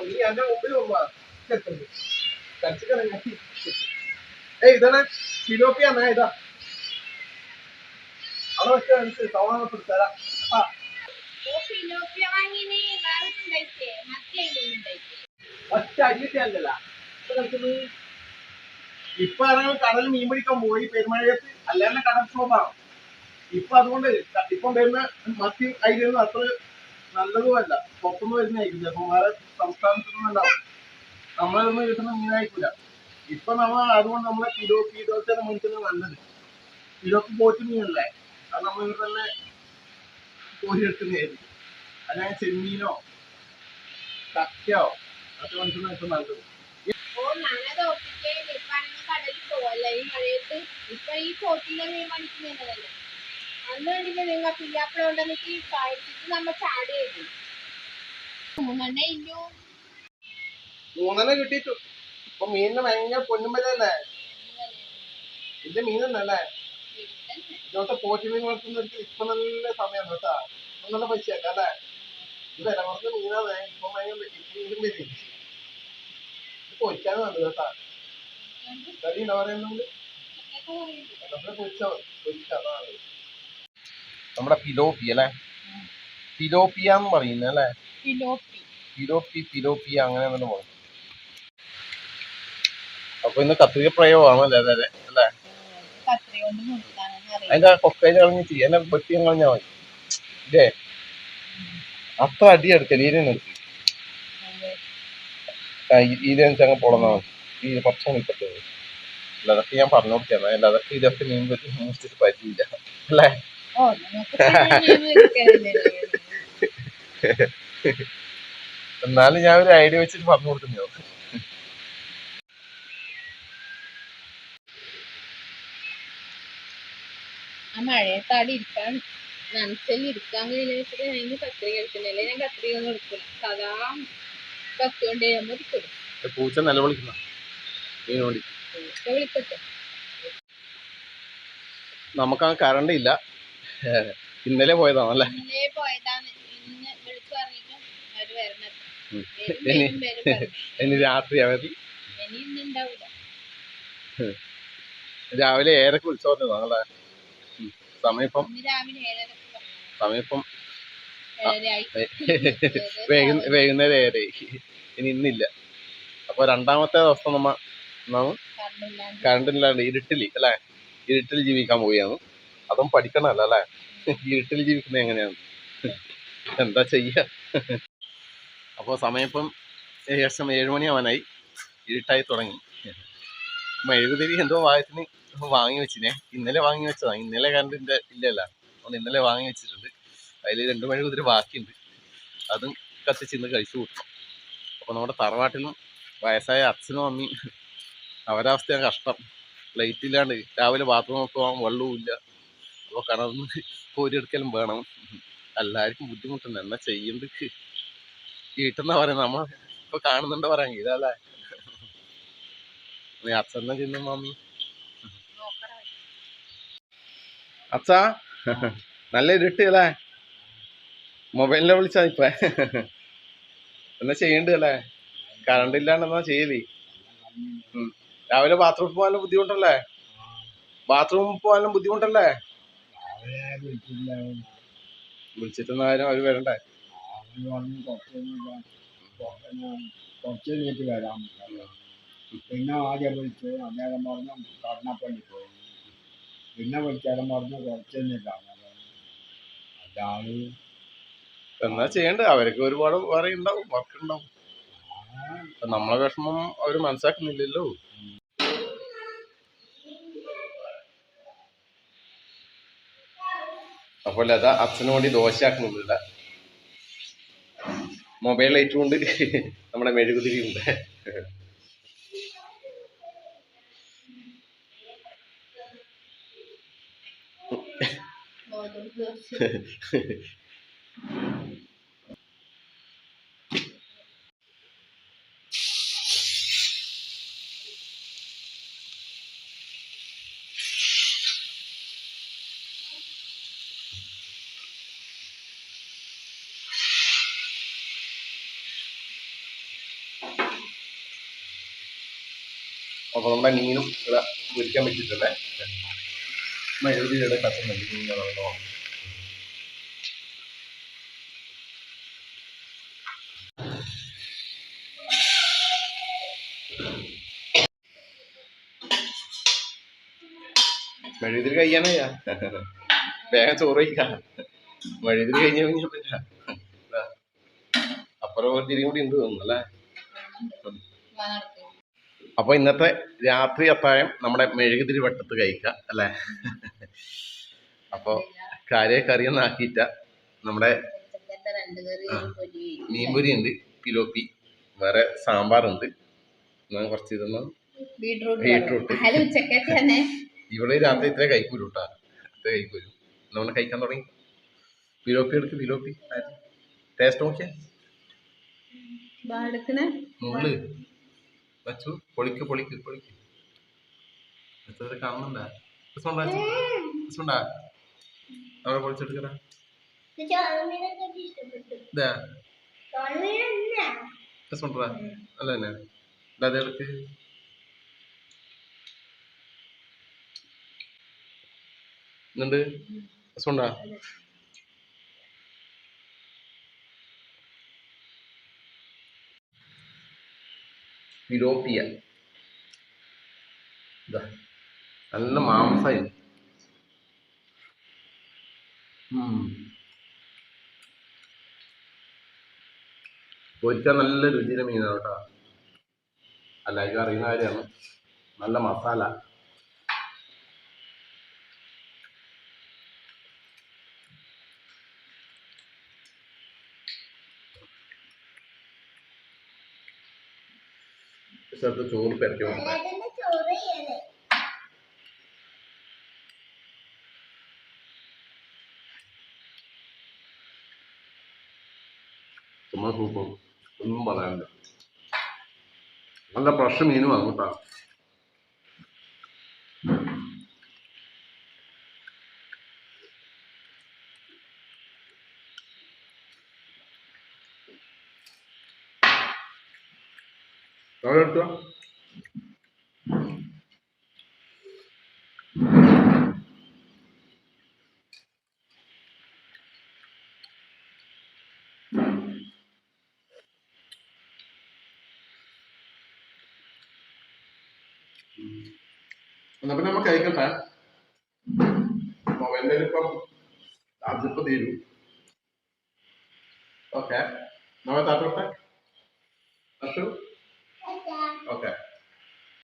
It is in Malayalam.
ഓ, നീ എന്റെ മുമ്പിൽ വന്നാ ഏയ് ഇതാണ് ഇതാ. അവിടെ വെച്ച് ആ. ഒറ്റ അടിയിട്ടല്ല ഇപ്പൊ ഇറങ്ങി കടൽ മീൻ പിടിക്കാൻ പോയി പെരുമഴയത്ത്. അല്ലാതെ കടൽക്ഷോഭാണ് ഇപ്പൊ അതുകൊണ്ട് ഇപ്പം വരുന്ന മത്തി അയിലൊന്നും അത്ര നല്ലതുമല്ല. പുറത്തുനിന്ന് വരുന്നതായിരിക്കും ചിലപ്പോൾ വേറെ സംസ്ഥാനത്തു നിന്നുണ്ടാവും നമ്മളൊന്നും കിട്ടുന്ന മീനായിരിക്കില്ല ഇപ്പൊ നമ്മൾ അതുകൊണ്ട് നമ്മളെ കിലോ കിലോച്ചാണ് മേടിക്കുന്നത് നല്ലത് കിലോക്ക് പോറ്റ് മീനല്ലേ അത് നമ്മൾ ഇവിടെ തന്നെ കോരിയെടുക്കുന്നതായിരിക്കും അല്ലെങ്കിൽ ചെമ്മീനോ കക്കയോ അതൊക്കെ മേടിക്കുന്നത് ഏറ്റവും നല്ലത്. ഇപ്പൊ ഈ പോറ്റിന്റെ ഇപ്പൊ മീൻ പഠിക്കുന്നതല്ലേ അന്ന് കണ്ടില്ലേ നിങ്ങൾ പില്ലാപ്പിള കൊണ്ടുവന്നിട്ട് കഴിച്ചിട്ട് നമ്മ ചാടി ചെയ്തു മൂന്നെണ്ണേ ഇല്ലു. മൂന്നെണ്ണം കിട്ടിയിട്ടു. ഇപ്പൊ മീനിന് ഭയങ്കര പൊന്നുമ്പലല്ലേ ഇത് മീനല്ലേ ഇതോട്ട് പോറ്റി മീൻ വളർത്തുന്നവർക്ക് ഇപ്പൊ നല്ല സമയം കേട്ടാ. നല്ല പൈസ അല്ലേ? ഇത് വില കുറഞ്ഞ മീനാണ്. ഇപ്പൊ ഭയങ്കര മീനും വരും. പൊരിക്കാൻ നല്ലത് കേട്ടാ. കറി എന്താ പറയുന്നുണ്ട് പൊരിച്ചാ മതി. നമ്മുടെ പിലോപ്പി അല്ലേ? പിലോപ്പിയ എന്ന് പറയുന്നത് അല്ലേ? ഫിലോപ്പി. പിലോപ്പി പിലോപ്പിയ അങ്ങനെ തന്നെ പറയും അപ്പൊ ഇന്ന് കത്രിക പ്രയോഗമാണല്ലേ അതെ അതെ അല്ലേ? അതിന്റെ കൊക്കയിൽ കളഞ്ഞിട്ട് എന്നെ വെട്ടി കളഞ്ഞാ മതി. ഇല്ലേ അത്ര അടി എടുക്കൽ ഈരനെടുത്ത് ഈരൻ ചങ്ങ പൊളന്നാ മതി. ഈ കുറച്ച് നിൽക്കട്ടെ അല്ല അതൊക്കെ ഞാൻ പറഞ്ഞു കൊടുത്തതാണ്. അല്ല അതൊക്കെ ഇതൊക്കെ മീൻ പറ്റി മൂച്ചിട്ട് പറ്റിയില്ല അല്ലേ? എന്നാലും ഞാൻ ഒരു ഐഡിയ വെച്ചിട്ട് പറഞ്ഞു കൊടുക്കുന്നോ ആ മഴയത്താടി ഇരിക്കാൻ നനച്ചൽ ഇരിക്കാൻ കഴിഞ്ഞ വെച്ചിട്ട് ഞാൻ ഇന്ന് കത്രിക എടുക്കുന്നില്ല? ഞാൻ കത്രിക ഒന്നും എടുക്കില്ല സദാ കത്തി കൊണ്ട് ചെയ്യുമ്പോൾ എടുക്കും പൂച്ച നിലവിളിക്കുന്ന വിളിക്കട്ടെ? നമുക്ക് ആ കറണ്ട് ഇല്ല. ഇന്നലെ പോയതാണല്ലേ? ഇനി രാത്രി അവധി രാവിലെ ഏറെ ഉത്സവം പറഞ്ഞതാണല്ലേ സമയപ്പം സമയപ്പം വൈകുന്നേരം ഏറെ ഇനി ഇന്നില്ല. അപ്പൊ രണ്ടാമത്തെ ദിവസം നമ്മ കറണ്ടില്ലാണ്ട്. ഇരുട്ടിൽ അല്ലേ? ഇരുട്ടിൽ ജീവിക്കാൻ പോവുകയാണ്. അതും പഠിക്കണമല്ലോ അല്ലേ? വീട്ടിൽ ജീവിക്കുന്നത് എങ്ങനെയാണ്? എന്താ ചെയ്യ? അപ്പോൾ സമയപ്പം ഏകദേശം ഏഴുമണിയാവാനായി ഇരുട്ടായി തുടങ്ങി. മെഴുകുതിരി എന്തോ വായത്തിന് വാങ്ങി വെച്ചിനെ. ഇന്നലെ വാങ്ങി വെച്ചതാണ് ഇന്നലെ കണ്ടിന്റെ ഇല്ലല്ല. അതുകൊണ്ട് ഇന്നലെ വാങ്ങി വെച്ചിട്ടുണ്ട്. അതിൽ രണ്ട് മെഴുകുതിരി ബാക്കിയുണ്ട്. അതും കത്തിച്ച് ഇന്ന് കഴിച്ചു കൂട്ടണം അപ്പോൾ നമ്മുടെ തറവാട്ടിലും വയസ്സായ അച്ഛനും അമ്മയും അവരവസ്ഥയാണ് കഷ്ടം. ലൈറ്റ് ഇല്ലാണ്ട് രാവിലെ ബാത്റൂമിൽ പോകാൻ വെള്ളവും ഇല്ല അപ്പോൾ കിണറിന്ന് കോരിയെടുക്കലും വേണം. എല്ലാവർക്കും ബുദ്ധിമുട്ടുണ്ട്. എന്നാ ചെയ്യുന്നത് കിട്ടുന്ന പറയാം നമ്മൾ ഇപ്പൊ കാണുന്നുണ്ട് പറയാൻ ഇതല്ലേ? നീ അച്ഛനെ ചെന്നു മാമി. അച്ഛാ നല്ല ഇരുട്ട് അല്ലേ? മൊബൈലിനെ വിളിച്ചാ ഇപ്പൊ. എന്നാ ചെയ്യണ്ട് അല്ലേ? കറണ്ട് ഇല്ലാണ്ട് എന്നാ രാവിലെ ബാത്റൂമിൽ പോകാനും ബുദ്ധിമുട്ടല്ലേ? ബാത്റൂമിൽ പോകാനും ബുദ്ധിമുട്ടല്ലേ? വിളിച്ചിട്ടൊന്നും ആരും അവർ വരണ്ടേ? കുറച്ച് കഴിഞ്ഞിട്ട് വരാം പിന്നെ ആദ്യം വിളിച്ചു അദ്ദേഹം പറഞ്ഞു കർണപ്പള്ളി പോയി. പിന്നെ വിളിച്ചാലും പറഞ്ഞു കുറച്ച് അതാണ് എന്നാ ചെയ്യണ്ട? അവർക്ക് ഒരുപാട് വേറെ ഉണ്ടാവും. വർക്ക് ഉണ്ടാവും നമ്മളെ വിഷമം അവർ മനസ്സിലാക്കുന്നില്ലല്ലോ. അപ്പോൾ അത് അച്ഛന് വേണ്ടി ദോശയാക്കുന്നുണ്ട് മൊബൈൽ ലൈറ്റ് കൊണ്ട് നമ്മുടെ മെഴുകുതിരി ഉണ്ട് ഗോതമ്പ് ദോശ അപ്പൊ നമ്മുടെ മീനും ഇവിടെ പൊരിക്കാൻ പറ്റിയിട്ടല്ലേ മെഴുതിയുടെ കത്തുന്നുണ്ട് മീനുകളോ കഴിക്കാനാ വേഗം ചോറ് കഴിക്കാം. കഴിഞ്ഞ കഴിഞ്ഞാൽ പറ്റില്ല അപ്പുറം ഒരു തിരിയും കൂടി ഉണ്ട് തോന്നുന്നു അല്ലേ? അപ്പൊ ഇന്നത്തെ രാത്രി അത്താഴം നമ്മുടെ മെഴുകുതിരി വട്ടത്ത് കഴിക്കുക അല്ലേ? അപ്പോൾ കാര്യ കറിയൊന്നും ആക്കിയിട്ട നമ്മുടെ മീൻപൊരി ഉണ്ട് പിലോപ്പി വേറെ സാമ്പാറുണ്ട്. ഞാൻ കുറച്ച് ഇതൊന്നും ബീട്രൂട്ട് ഇവിടെ രാത്രി ഇത്ര കഴിക്കൂല കേട്ടോ ഇത്ര കഴിക്കൂലൂ. നമ്മൾ കഴിക്കാൻ തുടങ്ങി. പിലോപ്പി എടുക്ക് പിലോപ്പി. ടേസ്റ്റ് നോക്കിയാ. മുള്ള്. വച്ചു പൊളിക്ക് പൊളിക്ക് പൊളിക്ക്. എത്ര കാണുന്നുണ്ടാ? അവിടെ പൊളിച്ചെടുക്കടാ. രസമുണ്ടാ അല്ല രസമുണ്ടാ പിലോപ്പിയ ഇതാ നല്ല മാംസം പൊരിക്കാൻ നല്ല രുചിയുടെ മീനാണ് കേട്ടോ. എല്ലാവർക്കും അറിയുന്ന കാര്യമാണ്. നല്ല മസാല. ചേർത്ത് ചോറ് പെരട്ടി കൊടുക്കാം ചുമ്മാ സൂപ്പർ. ഒന്നും പറയാനില്ല. നല്ല ഫ്രഷ് മീനും ആണ് അവിടെ എന്നാ പിന്നെ നമുക്ക് അയക്കട്ടെ മൊബൈലിന്റെ ഇപ്പം ചാർജ് ഇപ്പം തീരും. ഓക്കെ. നമ്മൾ താത്തോട്ടെ അശു ഓക്കെ